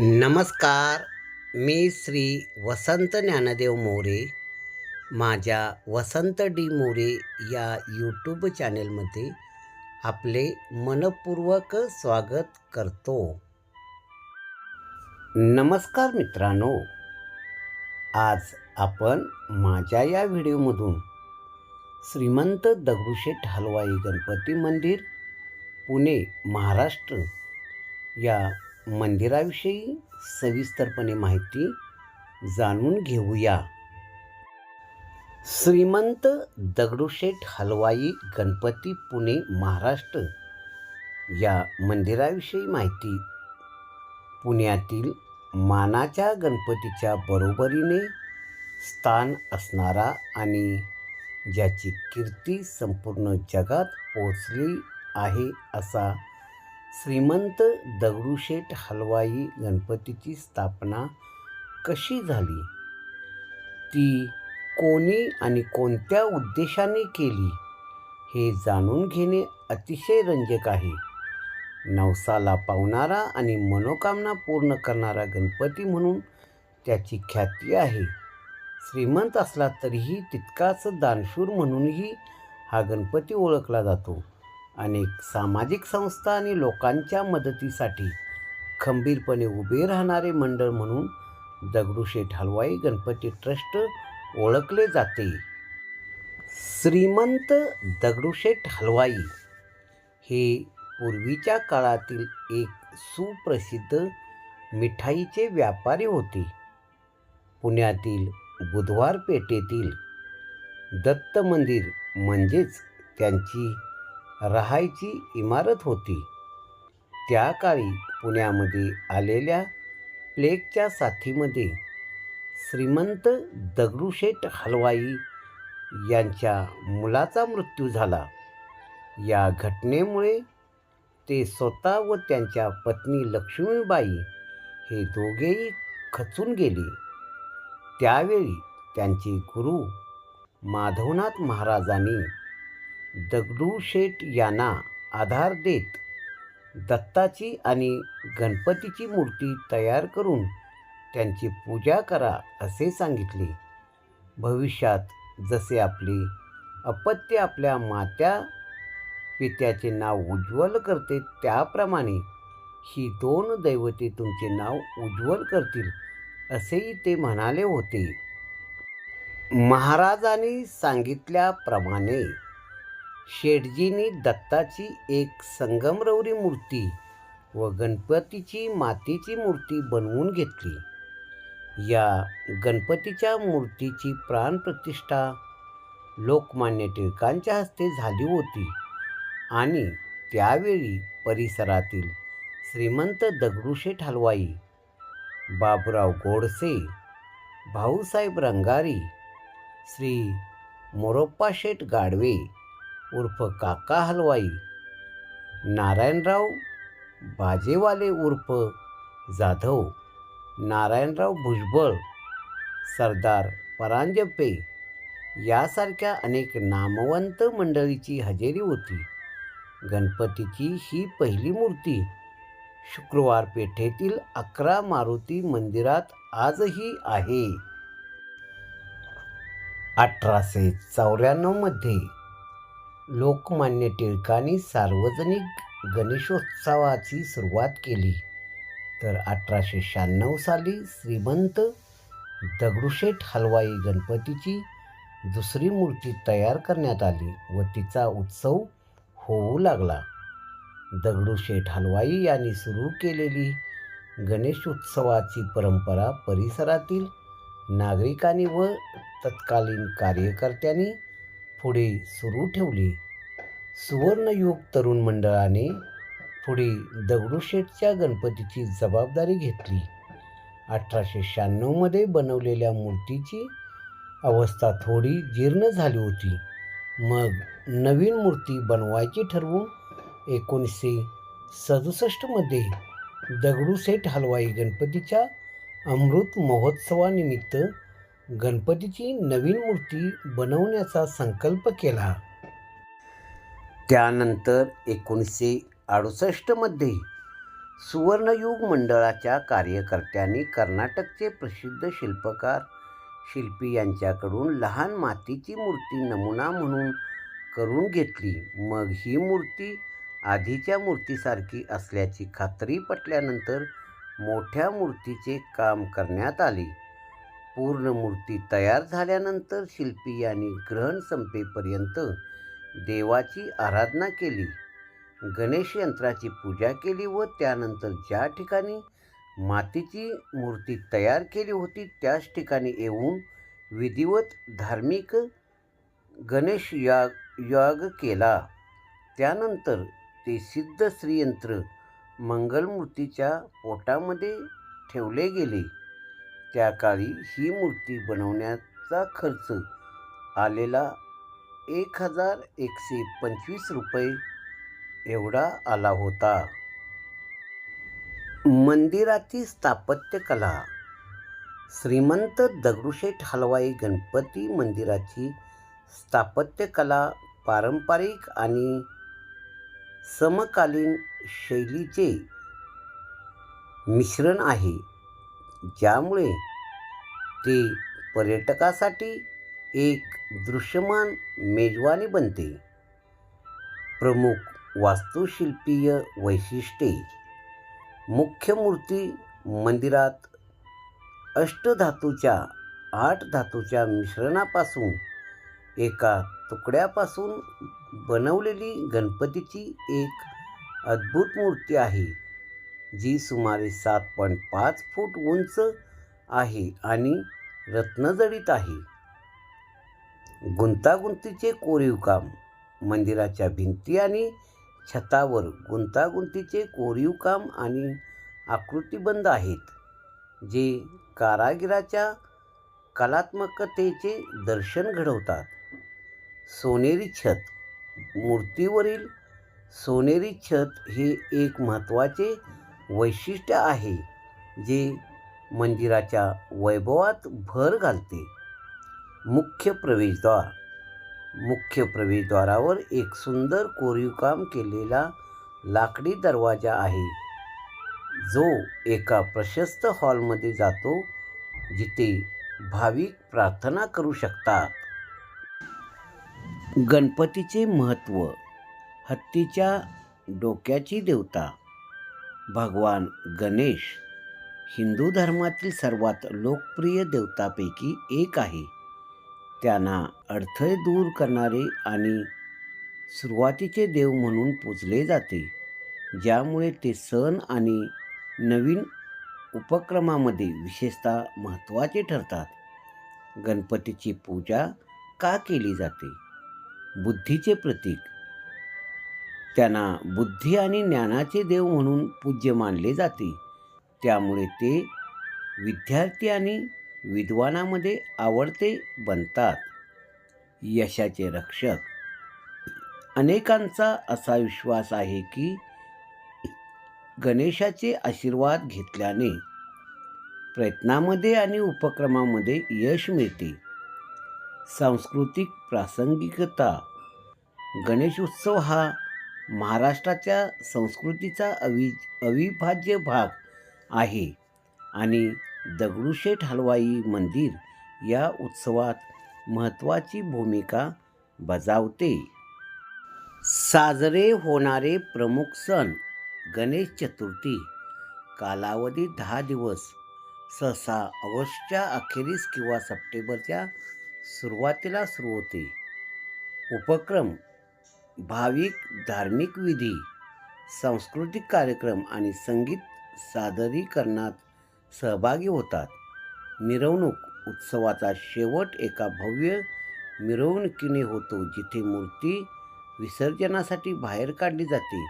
नमस्कार मी श्री वसंत ज्ञानदेव मोरे माझ्या वसंत डी मोरे या यूट्यूब चॅनेलमध्ये आपले मनपूर्वक स्वागत करतो. नमस्कार मित्रांनो आज आपण माझ्या या व्हिडिओमधून श्रीमंत दगडूशेठ हलवाई गणपती मंदिर पुणे महाराष्ट्र या मंदिराविषयी सविस्तरपणे माहिती जाणून घेऊया. श्रीमंत दगडूशेठ हलवाई गणपती पुणे महाराष्ट्र. या मंदिराविषयी माहिती. पुण्यातील मानाच्या गणपतीच्या बरोबरीने स्थान असणारा आणि ज्याची कीर्ती संपूर्ण जगात पोचली आहे असा श्रीमंत दगडूशेठ हलवाई गणपतीची स्थापना कशी झाली? ती कोणी आणि कोणत्या उद्देशाने केली? हे जाणून घेणे अतिशय रंजक आहे. नवसाला पावणारा आणि मनोकामना पूर्ण करणारा गणपती म्हणून त्याची ख्याती आहे. श्रीमंत असला तरीही तितकाच दानशूर म्हणूनही हा गणपती ओळखला जातो. अनेक सामाजिक संस्था आणि लोकांच्या मदतीसाठी खंबीरपणे उभे राहणारे मंडळ म्हणून दगडूशेठ हलवाई गणपती ट्रस्ट ओळखले जाते. श्रीमंत दगडूशेठ हलवाई हे पूर्वीच्या काळातील एक सुप्रसिद्ध मिठाईचे व्यापारी होते. पुण्यातील बुधवार पेठेतील दत्त मंदिर म्हणजेच त्यांची राहायची इमारत होती. त्या काळी पुण्यामध्ये आलेल्या प्लेगच्या साथीमध्ये श्रीमंत दगडूशेठ हलवाई यांच्या मुलाचा मृत्यू झाला. या घटनेमुळे ते स्वतः व त्यांच्या पत्नी लक्ष्मीबाई हे दोघेही खचून गेले. त्यावेळी त्यांचे गुरु माधवनाथ महाराजांनी दगडूशेठ यांना आधार देत दत्ताची आणि गणपतीची मूर्ती तयार करून त्यांची पूजा करा असे सांगितले. भविष्यात जसे आपले अपत्य आपल्या मात्या पित्याचे नाव उज्ज्वल करते त्याप्रमाणे ही दोन दैवते तुमचे नाव उज्ज्वल करतील असेही ते म्हणाले होते. महाराजांनी सांगितल्याप्रमाणे शेटजींनी दत्ताची एक संगमरवरी मूर्ती व गणपतीची मातीची मूर्ती बनवून घेतली. या गणपतीच्या मूर्तीची प्राणप्रतिष्ठा लोकमान्य टिळकांच्या हस्ते झाली होती आणि त्यावेळी परिसरातील श्रीमंत दगडूशेठ हलवाई बाबुराव गोडसे भाऊसाहेब रंगारी श्री मोरप्पा शेठ गाडवे उर्फ काका हलवाई नारायणराव बाजेवाले उर्फ जाधव नारायणराव भुजबळ सरदार परांजपे यासारख्या अनेक नामवंत मंडळीची हजेरी होती. गणपतीची ही पहिली मूर्ती शुक्रवार पेठेतील अकरा मारुती मंदिरात आजही आहे. अठराशे चौऱ्याण्णवमध्ये लोकमान्य टिळकांनी सार्वजनिक गणेशोत्सवाची सुरुवात केली. तर अठराशे शहाण्णव साली श्रीमंत दगडूशेठ हलवाई गणपतीची दुसरी मूर्ती तयार करण्यात आली व तिचा उत्सव होऊ लागला. दगडूशेठ हलवाई यांनी सुरू केलेली गणेशोत्सवाची परंपरा परिसरातील नागरिकांनी व तत्कालीन कार्यकर्त्यांनी पुढे सुरू ठेवली. सुवर्णयुग तरुण मंडळाने पुढे दगडूशेठच्या गणपतीची जबाबदारी घेतली. अठराशे शहाण्णवमध्ये बनवलेल्या मूर्तीची अवस्था थोडी जीर्ण झाली होती. मग नवीन मूर्ती बनवायची ठरवून एकोणीसशे सदुसष्टमध्ये दगडूशेठ हलवाई गणपतीच्या अमृत महोत्सवानिमित्त गणपतीची नवीन मूर्ती बनवण्याचा संकल्प केला. त्यानंतर एकोणीसशे अडुसष्टमध्ये सुवर्णयुग मंडळाच्या कार्यकर्त्यांनी कर्नाटकचे प्रसिद्ध शिल्पकार शिल्पी यांच्याकडून लहान मातीची मूर्ती नमुना म्हणून करून घेतली. मग ही मूर्ती आधीच्या मूर्तीसारखी असल्याची खात्री पटल्यानंतर मोठ्या मूर्तीचे काम करण्यात आले. पूर्ण मूर्ती तयार झाल्यानंतर शिल्पी यांनी ग्रहण संपेपर्यंत देवाची आराधना केली. गणेश यंत्राची पूजा केली व त्यानंतर ज्या ठिकाणी मातीची मूर्ती तयार केली होती त्याच ठिकाणी येऊन विधिवत धार्मिक गणेश याग याग केला. त्यानंतर ते सिद्ध श्रीयंत्र मंगलमूर्तीच्या पोटामध्ये ठेवले गेले. त्या काळी ही मूर्ती बनवण्याचा खर्च आलेला एक हजार एकशे पंचवीस रुपये एवढा आला होता. मंदिराची स्थापत्यकला श्रीमंत दगडूशेठ हलवाई गणपती मंदिराची स्थापत्यकला पारंपरिक आणि समकालीन शैलीचे मिश्रण आहे. ज्यामुळे ते पर्यटकासाठी एक दृश्यमान मेजवानी बनते. प्रमुख वास्तुशिल्पीय वैशिष्ट्ये. मुख्य मूर्ती मंदिरात अष्टधातूच्या आठ धातूच्या मिश्रणापासून एका तुकड्यापासून बनवलेली गणपतीची एक अद्भुत मूर्ती आहे. जी सुमारे सात पॉईंट पाच फूट उंच आहे आणि रत्नजडित आहे. गुंतागुंतीचे कोरीव काम मंदिराच्या भिंती आणि छतावर गुंतागुंतीचे कोरीव काम आणि आकृतीबंध आहेत जे कारागिराच्या कलात्मकतेचे दर्शन घडवतात. सोनेरी छत मूर्तीवरील सोनेरी छत हे एक महत्त्वाचे वैशिष्ट्य आहे जे मंदिराच्या वैभवात भर घालते. मुख्य प्रवेशद्वार. मुख्य प्रवेशद्वारावर एक सुंदर कोरीवकाम केलेला लाकडी दरवाजा आहे. जो एका प्रशस्त हॉलमध्ये जातो जिथे भाविक प्रार्थना करू शकतात. गणपतीचे महत्त्व हत्तीच्या डोक्याची देवता. भगवान गणेश हिंदू धर्मातील सर्वात लोकप्रिय देवतापैकी एक आहे. त्यांना अडथळे दूर करणारे आणि सुरुवातीचे देव म्हणून पूजले जाते ज्यामुळे ते सण आणि नवीन उपक्रमामध्ये विशेषतः महत्त्वाचे ठरतात. गणपतीची पूजा का केली जाते? बुद्धीचे प्रतीक त्यांना बुद्धी आणि ज्ञानाचे देव म्हणून पूज्य मानले जाते. त्यामुळे ते विद्यार्थी आणि विद्वानामध्ये आवडते बनतात. यशाचे रक्षक. अनेकांचा असा विश्वास आहे की गणेशाचे आशीर्वाद घेतल्याने प्रयत्नामध्ये आणि उपक्रमामध्ये यश मिळते. सांस्कृतिक प्रासंगिकता. गणेश उत्सव हा महाराष्ट्राच्या संस्कृतीचा अवि अविभाज्य भाग आहे. आणि दगडूशेठ हलवाई मंदिर या उत्सवात महत्त्वाची भूमिका बजावते. साजरे होणारे प्रमुख सण गणेश चतुर्थी कालावधी दहा दिवस सहसा ऑगस्टच्या अखेरीस किंवा सप्टेंबरच्या सुरुवातीला सुरू होते. उपक्रम भाविक धार्मिक विधी सांस्कृतिक कार्यक्रम आणि संगीत सादरीकरणात सहभागी होतात. मिरवणूक उत्सवाचा शेवट एका भव्य मिरवणुकीने होतो जिथे मूर्ती विसर्जनासाठी बाहेर काढली जाते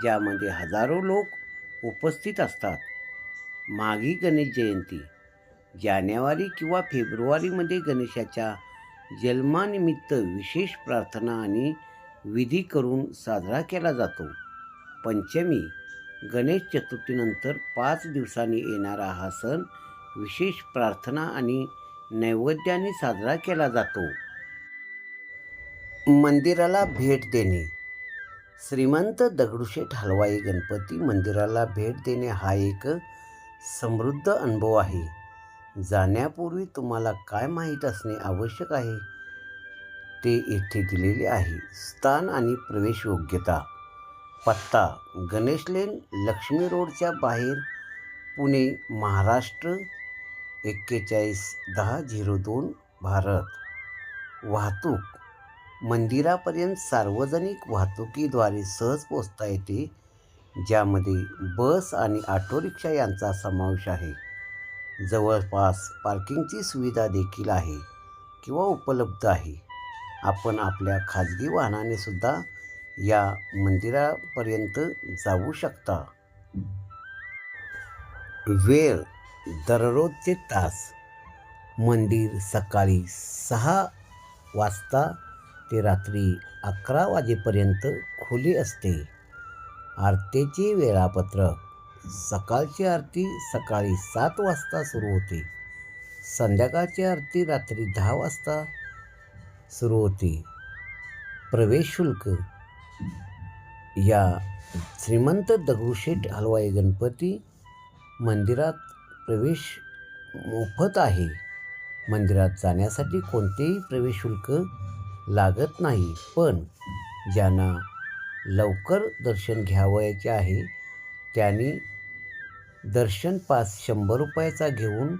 ज्यामध्ये हजारो लोक उपस्थित असतात. माघी गणेश जयंती जानेवारी किंवा फेब्रुवारीमध्ये गणेशाच्या जन्मानिमित्त विशेष प्रार्थना आणि विधी करून साजरा केला जातो. पंचमी गणेश चतुर्थीनंतर पाच दिवसांनी येणारा हा सण विशेष प्रार्थना आणि नैवेद्याने साजरा केला जातो. मंदिराला भेट देणे. श्रीमंत दगडूशेठ हलवाई गणपती मंदिराला भेट देणे हा एक समृद्ध अनुभव आहे. जाण्यापूर्वी तुम्हाला काय माहीत असणे आवश्यक आहे? ते येथे दिलेले आहे. स्थान आणि प्रवेश योग्यता पत्ता. गणेश लेन लक्ष्मी रोडच्या बाहेर पुणे महाराष्ट्र एक्केचाळीस दहा झिरो दोन भारत. वाहतूक. मंदिरापर्यंत सार्वजनिक वाहतुकीद्वारे सहज पोचता येते ज्यामध्ये बस आणि ऑटो रिक्षा यांचा समावेश आहे. जवळपास पार्किंगची सुविधा देखील आहे किंवा उपलब्ध आहे. आपण आपल्या खाजगी वाहनाने सुद्धा या मंदिरापर्यंत जाऊ शकता. वेळ दररोजचे तास. मंदिर सकाळी सहा वाजता ते रात्री अकरा वाजेपर्यंत खुले असते. आरतीचे वेळापत्रक. सकाळची आरती सकाळी सात वाजता सुरू होते. संध्याकाळची आरती रात्री दहा वाजता. सुरू होते. प्रवेश शुल्क. या श्रीमंत दगडूशेठ हलवाई गणपती मंदिरात प्रवेश मोफत आहे. मंदिरात जाण्यासाठी कोणतेही प्रवेश शुल्क लागत नाही. पण ज्यांना लवकर दर्शन घ्यावयाचे आहे त्यांनी दर्शन पास शंभर रुपयाचा घेऊन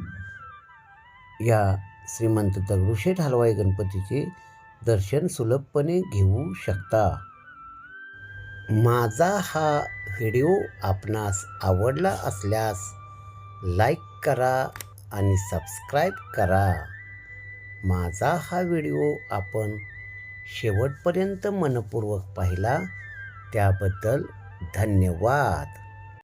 या श्रीमंत दगडूशेठ हलवाई गणपतीचे दर्शन सुलभपणे घेऊ शकता. माझा हा व्हिडिओ आपणास आवडला असल्यास लाईक करा आणि सबस्क्राईब करा. माझा हा व्हिडिओ आपण शेवटपर्यंत मनपूर्वक पाहिला त्याबद्दल धन्यवाद.